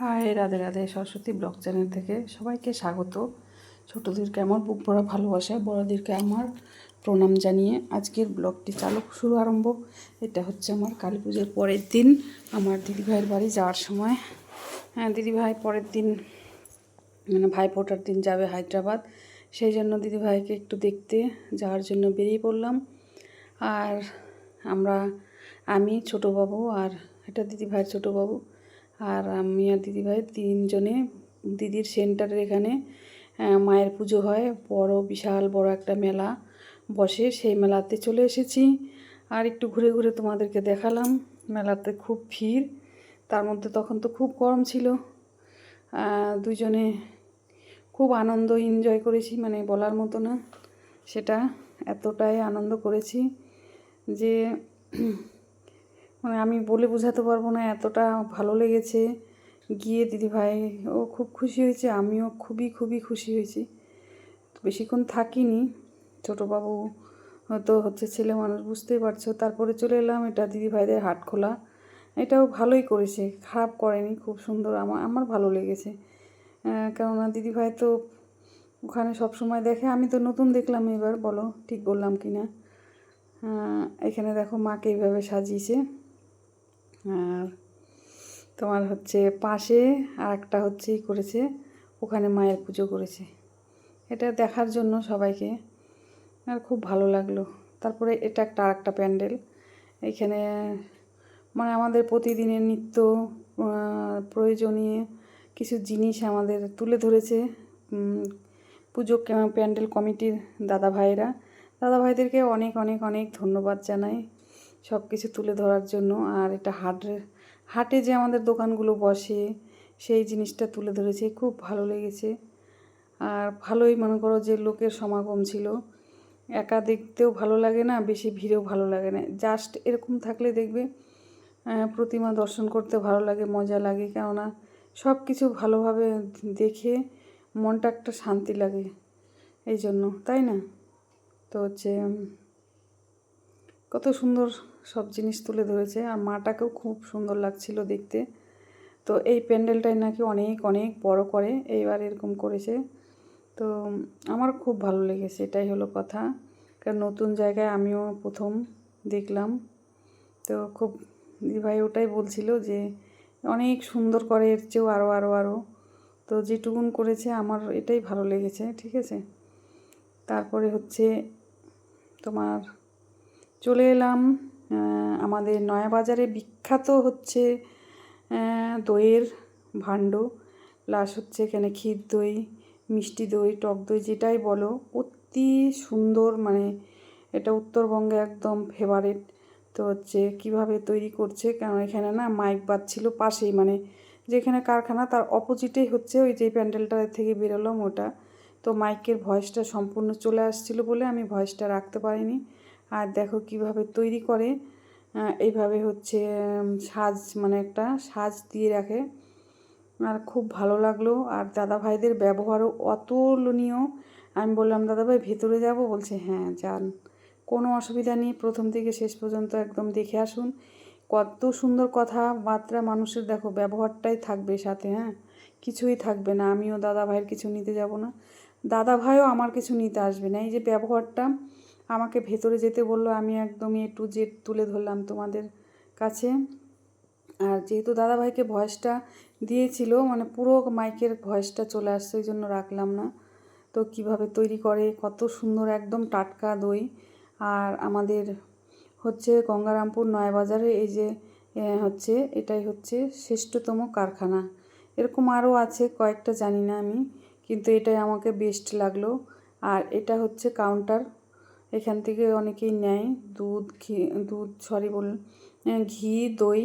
Hi Radhe Radhe, Saraswati blog channel থেকে সবাইকে স্বাগত। ছোটোদেরকে আমার বুক ভরা ভালোবাসা বড়দেরকে আমার প্রণাম জানিয়ে আজকের ব্লগটি চালু শুরু আরম্ভ। এটা হচ্ছে আমার কালী পুজোর পরের দিন, আমার দিদিভাইয়ের বাড়ি যাওয়ার সময়। হ্যাঁ দিদিভাই পরের দিন মানে ভাইফোঁটার দিন যাবে হায়দ্রাবাদ। সেই জন্য দিদিভাইকে একটু দেখতে যাওয়ার জন্য বেরিয়ে পড়লাম। আর আমরা, আমি ছোটো বাবু আর এটা দিদিভাইয়ের ছোটো বাবু আর আমি আর দিদিভাই তিনজনে দিদির সেন্টারের এখানে মায়ের পুজো হয়। বড়, বিশাল, বড় একটা মেলা বসে। সেই মেলাতে চলে এসেছি। আর একটু ঘুরে ঘুরে তোমাদেরকে দেখালাম। মেলাতে খুব ভিড়। তার মধ্যে তখন তো খুব গরম ছিল। দুজনে খুব আনন্দ এনজয় করেছি মানে বলার মতো না। সেটা এতটাই আনন্দ করেছি যে মানে আমি বলে বোঝাতে পারব না, এতটা ভালো লেগেছে। গিয়ে দিদিভাই, ও খুব খুশি হয়েছে, আমিও খুবই খুবই খুশি হয়েছি। তো বেশিক্ষণ থাকিনি, ছোটোবাবু হয়তো হচ্ছে ছেলে মানুষ, বুঝতেই পারছ। তারপরে চলে এলাম, এটা দিদিভাইদের হাট খোলা। এটাও ভালোই করেছে, খারাপ করেনি, খুব সুন্দর আমার আমার ভালো লেগেছে। কেননা দিদিভাই তো ওখানে সব সময় দেখে, আমি তো নতুন দেখলাম এবার, বলো ঠিক বললাম কি না এখানে দেখো মাকে এইভাবে সাজিয়েছে। আর তোমার হচ্ছে পাশে আর একটা হচ্ছেই করেছে, ওখানে মায়ের পুজো করেছে। এটা দেখার জন্য সবাইকে। আর খুব ভালো লাগল। তারপরে এটা একটা আর একটা প্যান্ডেল। এখানে মানে আমাদের প্রতিদিনের নিত্য প্রয়োজনীয় কিছু জিনিস আমাদের তুলে ধরেছে পুজো প্যান্ডেল কমিটির দাদা ভাইরা দাদা ভাইদেরকে অনেক অনেক অনেক ধন্যবাদ জানাই। সব কিছু তুলে ধরার জন্য। আর এটা হাটের হাটে যে আমাদের দোকানগুলো বসে, সেই জিনিসটা তুলে ধরেছে। খুব ভালো লেগেছে। আর ভালোই মনে করো যে লোকের সমাগম ছিল। একা দেখতেও ভালো লাগে না, বেশি ভিড়েও ভালো লাগে না। জাস্ট এরকম থাকলে দেখবে প্রতিমা দর্শন করতে ভালো লাগে, মজা লাগে। কেননা সব কিছু ভালোভাবে দেখে মনটা একটা শান্তি লাগে। এই জন্য তাই না? তো হচ্ছে কত সুন্দর সব জিনিস তুলে ধরেছে। আর মাটাকেও খুব সুন্দর লাগছিল দেখতে। তো এই প্যান্ডেলটাই নাকি অনেক অনেক বড় করে এইবার এরকম করেছে। তো আমার খুব ভালো লেগেছে, এটাই হলো কথা। কারণ নতুন জায়গায় আমিও প্রথম দেখলাম। তো খুব দিদিভাই ওটাই বলছিল যে অনেক সুন্দর করে এর চেয়েও আরও আরও আরও তো যেটুকুন করেছে আমার এটাই ভালো লেগেছে, ঠিক আছে? তারপরে হচ্ছে তোমার চলে এলাম। আমাদের নয়াবাজারে বিখ্যাত হচ্ছে দইয়ের ভাণ্ড। প্লাস হচ্ছে এখানে ক্ষীর দই, মিষ্টি দই, টক দই যেটাই বলো, অতি সুন্দর মানে এটা উত্তরবঙ্গে একদম ফেভারেট তো হচ্ছে কীভাবে তৈরি করছে, কারণ এখানে না মাইক বাজছিল পাশেই মানে যেখানে কারখানা তার অপোজিটেই হচ্ছে, ওই যে প্যান্ডেলটা থেকে বেরোলাম ওটা। তো মাইকের ভয়েসটা সম্পূর্ণ চলে আসছিল বলে আমি ভয়েসটা রাখতে পারিনি। আর দেখো কীভাবে তৈরি করে এইভাবে হচ্ছে সাজ মানে একটা সাজ দিয়ে রাখে। আর খুব ভালো লাগল। আর দাদা ভাইদের ব্যবহারও অতুলনীয়। আমি বললাম দাদা ভাই ভেতরে যাব? বলছে হ্যাঁ যান। কোনো অসুবিধা নেই। প্রথম থেকে শেষ পর্যন্ত একদম দেখে আসুন। কত সুন্দর কথাবার্তা মানুষের, দেখো, ব্যবহারটাই থাকবে সাথে হ্যাঁ? কিছুই থাকবে না। আমিও দাদা ভাইয়ের কিছু নিতে যাব না। দাদা ভাইও আমার কিছু নিতে আসবে না। এই যে ব্যবহারটা আমাকে ভেতরে যেতে বলল, আমি একদমই একটু জেদ তুলে ধরলাম তোমাদের কাছে। আর যেহেতু দাদাভাইকে ভয়েসটা দিয়েছিল মানে পুরো মাইকের ভয়েসটা চলে আসছে, ওই জন্য রাখলাম না। তো কীভাবে তৈরি করে, কত সুন্দর একদম টাটকা দই। আর আমাদের হচ্ছে গঙ্গারামপুর নয়াবাজারে এই যে হচ্ছে, এটাই হচ্ছে শ্রেষ্ঠতম কারখানা। এরকম আরও আছে, কয়েকটা জানি না আমি, কিন্তু এটাই আমাকে বেস্ট লাগল। আর এটা হচ্ছে কাউন্টার এখান থেকে অনেকেই নেয়। দুধ, ঘি, দুধ সরি বল ঘি, দই।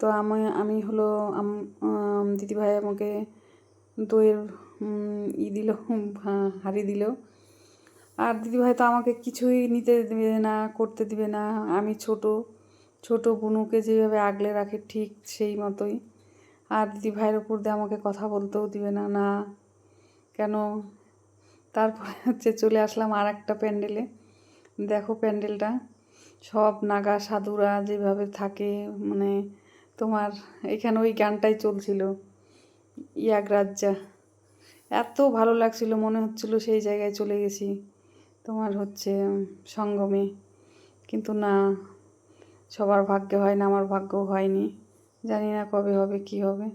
তো আমি আমি হলো দিদিভাই আমাকে দইয়ের ই দিল হাঁড়ি দিল। আর দিদিভাই তো আমাকে কিছুই নিতে দেবে না, করতে দিবে না। আমি ছোট ছোট বুনুকে যেভাবে আগলে রাখে ঠিক সেই মতোই। আর দিদিভাইয়ের উপর দিয়ে আমাকে কথা বলতেও দিবে না না। কেন? তারপরে হচ্ছে চলে আসলাম আর একটা প্যান্ডেলে। দেখো প্যান্ডেলটা। সব নাগা সাধুরা যেভাবে থাকে মানে তোমার এখানে ওই গানটাই চলছিল ইয়াগরাজ্জা এত ভালো লাগছিল, মনে হচ্ছিল সেই জায়গায় চলে গেছি, তোমার হচ্ছে সঙ্গমে। কিন্তু না, সবার ভাগ্যে হয় না, আমার ভাগ্য হয়নি। জানি না কবে হবে, কি হবে।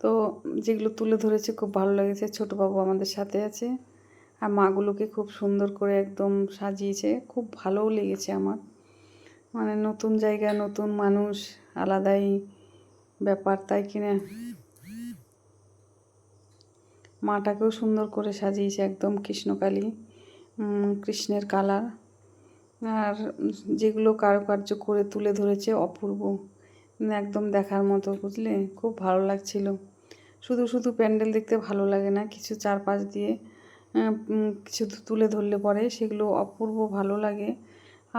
তো যেগুলো তুলে ধরেছে, খুব ভালো লেগেছে। ছোটো বাবু আমাদের সাথে আছে। আর মাগুলোকে খুব সুন্দর করে একদম সাজিয়েছে। খুব ভালোও লেগেছে আমার। মানে নতুন জায়গা, নতুন মানুষ, আলাদাই ব্যাপার, তাই কিনা মাটাকেও সুন্দর করে সাজিয়েছে একদম কৃষ্ণকালী কৃষ্ণের কালার। আর যেগুলো কারুকার্য করে তুলে ধরেছে অপূর্ব। একদম দেখার মতো, বুঝলে? খুব ভালো লাগছিল। শুধু শুধু প্যান্ডেল দেখতে ভালো লাগে না, কিছু চারপাশ দিয়ে কিছু তুলে ধরলে পরে সেগুলো অপূর্ব ভালো লাগে।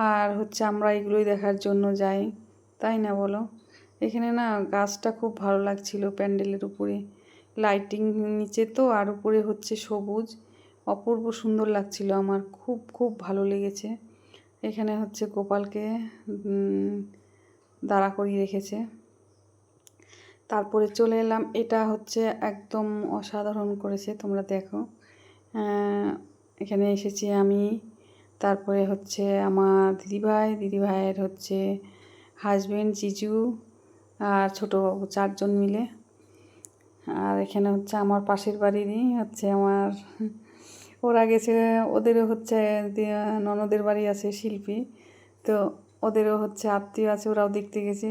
আর হচ্ছে আমরা এগুলোই দেখার জন্য যাই, তাই না বলো? এখানে না গাছটা খুব ভালো লাগছিল প্যান্ডেলের উপরে। লাইটিং নিচে তো, আর উপরে হচ্ছে সবুজ। অপূর্ব সুন্দর লাগছিল আমার, খুব খুব ভালো লেগেছে। এখানে হচ্ছে গোপালকে দাঁড়া করিয়ে রেখেছে। তারপরে চলে এলাম, এটা হচ্ছে একদম অসাধারণ করেছে, তোমরা দেখো। এখানে এসেছি আমি। তারপরে হচ্ছে আমার দিদিভাই, দিদিভাইয়ের হচ্ছে হাজবেন্ড জিজু আর ছোটো বাবু চারজন মিলে। আর এখানে হচ্ছে আমার পাশের বাড়িরই হচ্ছে আমার, ওরা গেছে, ওদেরও হচ্ছে ননদের বাড়ি আছে শিল্পী। তো ওদেরও হচ্ছে আত্মীয় আছে, ওরাও দেখতে গেছে।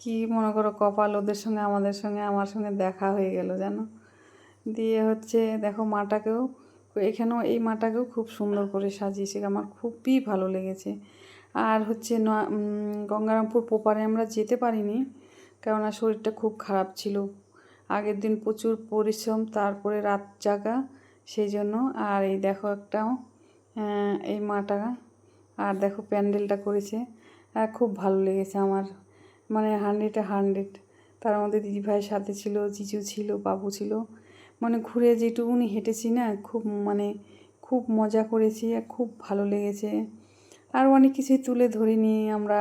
কি মনে করো কপাল ওদের সঙ্গে, আমাদের সঙ্গে, আমার সঙ্গে দেখা হয়ে গেল, জানো? দিয়ে হচ্ছে দেখো মাটাকেও এখানেও এই মাটাকেও খুব সুন্দর করে সাজিয়েছে, আমার খুবই ভালো লেগেছে। আর হচ্ছে গঙ্গারামপুর পোপারে আমরা যেতে পারিনি, কেননা শরীরটা খুব খারাপ ছিল। আগের দিন প্রচুর পরিশ্রম, তারপরে রাত জাগা, সেই জন্য। আর এই দেখো একটাও এই মাটা, আর দেখো প্যান্ডেলটা করেছে খুব ভালো লেগেছে আমার। মানে হান্ড্রেডে হান্ড্রেড। তার মধ্যে দিদিভাইয়ের সাথে ছিল, জিজু ছিল, বাবু ছিল। মানে ঘুরে যেটুকুনি হেঁটেছি না, খুব মানে খুব মজা করেছি আর খুব ভালো লেগেছে। আর অনেক কিছুই তুলে ধরিনি, আমরা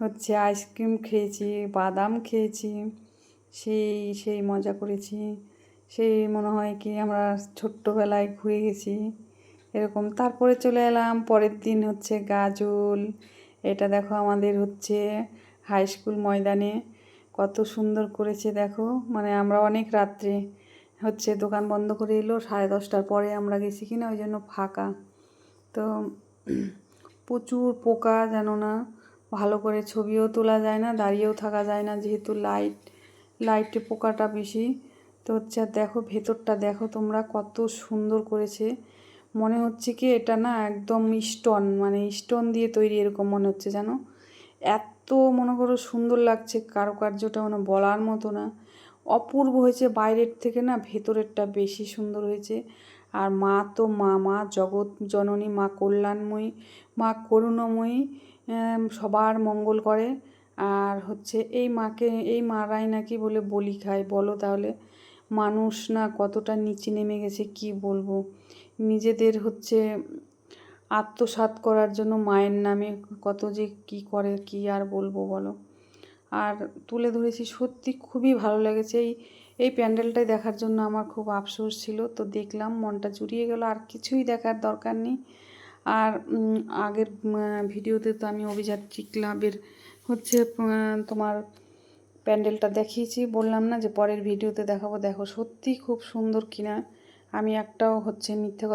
হচ্ছে আইসক্রিম খেয়েছি, বাদাম খেয়েছি, সেই সেই মজা করেছি। সেই মনে হয় কি আমরা ছোট্টবেলায় ঘুরে গেছি, এরকম। তারপরে চলে এলাম, পরের দিন হচ্ছে গাজল, এটা দেখো আমাদের হচ্ছে হাই স্কুল ময়দানে, কত সুন্দর করেছে দেখো। মানে আমরা অনেক রাত্রে হচ্ছে দোকান বন্ধ করে এলো, সাড়ে দশটার পরে আমরা গেছি কিনা, ওই জন্য ফাঁকা। তো প্রচুর পোকা যেন না, ভালো করে ছবিও তোলা যায় না, দাঁড়িয়েও থাকা যায় না, যেহেতু লাইট, লাইটে পোকাটা বেশি। তো হচ্ছে আর দেখো, ভেতরটা দেখো তোমরা, কত সুন্দর করেছে। মনে হচ্ছে কি এটা না একদম স্টোন মানে স্টোন দিয়ে তৈরি এরকম মনে হচ্ছে জানো এত মনে করো সুন্দর লাগছে, কারুকার্যটা মানে বলার মতো না। অপূর্ব হয়েছে। বাইরের থেকে না ভেতরেরটা বেশি সুন্দর হয়েছে। আর মা তো মা মা জগৎ জননী, মা কল্যাণময়ী, মা করুণাময়ী সবার মঙ্গল করে। আর হচ্ছে এই মাকে, এই মারাই নাকি বলে বলি খায়, বলো তাহলে। মানুষ না কতটা নিচে নেমে গেছে কি বলব? নিজেদের হচ্ছে আত্মসাৎ করার জন্য মায়ের নামে কত যে কি করে, কি আর বলব বলো? আর তুলে ধরেছি, সত্যি খুবই ভালো লেগেছে। এই এই প্যান্ডেলটাই দেখার জন্য আমার খুব আফসোস ছিল। তো দেখলাম মনটা জুড়িয়ে গেল, আর কিছুই দেখার দরকার নেই। আর আগের ভিডিওতে তো আমি অভিযাত্রী ক্লাবের হচ্ছে তোমার প্যান্ডেলটা দেখিয়েছি। বললাম না যে পরের ভিডিওতে দেখাবো। দেখো সত্যি খুব সুন্দর কিনা। আমি একটাও হচ্ছে মিথ্যে